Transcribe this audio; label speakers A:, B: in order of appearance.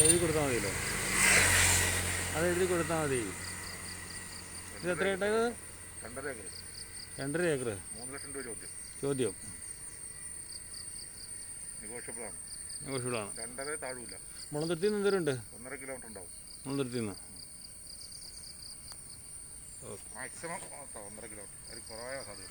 A: എഴുതി കൊടുത്താൽ മതിയല്ലോ. അത് എഴുതി കൊടുത്താൽ മതി. ഇത് എത്ര ഏട്ടായത്
B: രണ്ടര ഏക്കർ
A: രണ്ടര ഏക്കർ
B: മൂന്ന് ലക്ഷം രൂപ ചോദ്യം.
A: ചോദ്യം.
B: നിഗോഷ്യബിളാണ്
A: നിഗോഷ്യബിളാണ്
B: രണ്ടര താഴൂല.
A: മുളന്തിരുത്തിന്ന് എന്തോരുണ്ട്
B: ഒന്നര കിലോമീറ്റർ ഉണ്ടാവും.
A: മുളന്തിരുത്തിന്ന്
B: മാക്സിമം ഒന്നര കിലോമീറ്റർ അതിൽ കുറവായ സാധ്യത